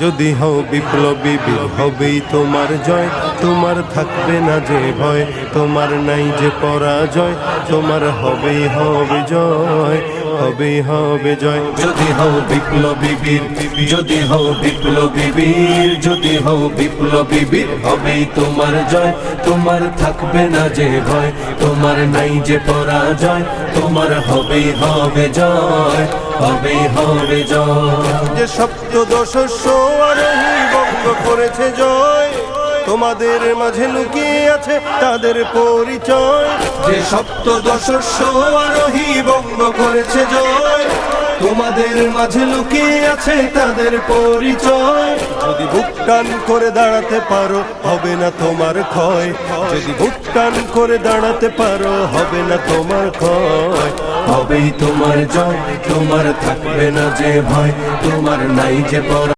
যদি হও বিপ্লবী হবেই তোমার জয়। তোমার থাকবে না যে ভয়, তোমার নাই যে পরাজয়। তোমার হবেই হবে জয়, হবেই হবে জয়। যদি হও বিপ্লবী বীর, যদি হও বিপ্লবী বীর, যদি হও বিপ্লবী বীর, হবেই তোমার জয়। তোমার থাকবে না যে ভয়, তোমার নাই যে পরাজয়। তোমার হবেই হবে জয়। হবেই হবে জয়। যে সপ্তদশ আরোহী বঙ্গ করেছে জয় তোমাদের মাঝে লুকিয়ে আছে তাদের পরিচয়। যে সপ্তদশ আরোহী বঙ্গ করেছে জয় তোমাদের মাঝে লুকিয়ে আছে তাদের পরিচয়। যদি বুক টান করে দাঁড়াতে পারো হবে না তোমার ক্ষয়। যদি বুক টান করে দাঁড়াতে পারো হবে না তোমার ক্ষয়। হবেই তোমার জয় তোমার থাকবে না যে ভয় তোমার নাই যে পর